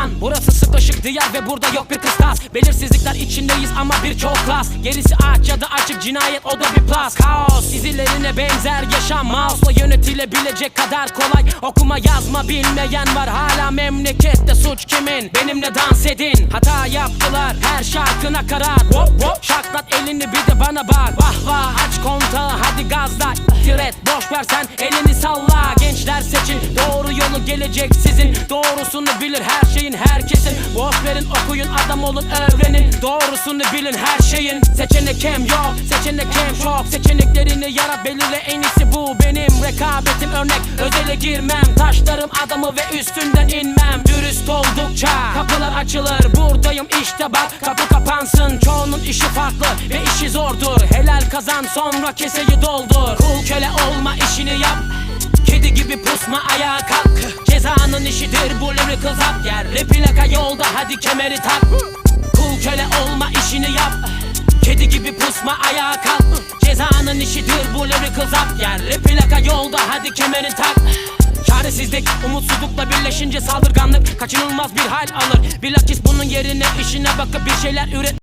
Lan burası sıkışık diyar ve burada yok bir kıstas. Belirsizlikler içindeyiz ama birçok klas. Gerisi ağaç ya da açık cinayet o da bir plus Kaos izilerine benzer yaşam. Mouse'la yönetilebilecek kadar kolay. Okuma yazma bilmeyen var. Hala memlekette suç kimin? Benimle dans edin. Hata yaptılar her şarkına karar. Hop hop şaklat elini bir de bana bak Vah vah aç kontağı. Hadi gazla Tiret boş ver sen elini salla Gençler seçin. Doğru yolu gelecek sizin. Doğrusunu bilir her şeyin herkesin. Boş verin okuyun adam olun öğrenin. Doğrusunu bilin her şeyin. Seçenek hem yok seçenek hem çok. Seçeneklerini yarat belirle en iyisi bu benim. Rekabetim örnek özele girmem. Taşlarım adamı ve üstünden inmem. Dürüst oldukça kapılar açılır. Buradayım işte bak kapı kapansın. Çoğunun işi farklı ve işi zordur. Helal kazan sonra keseyi doldur. Kul Pusma ayağa kalk. Cezanın işidir bu lyrical zap Yerli plaka yolda hadi kemeri tak. Kul köle olma işini yap. Kedi gibi pusma ayağa kalk. Cezanın işidir bu lyrical zap Yerli plaka yolda hadi kemeri tak. Çaresizlik, umutsuzlukla birleşince saldırganlık Kaçınılmaz bir hal alır. Bilakis bunun yerine işine bakıp bir şeyler üret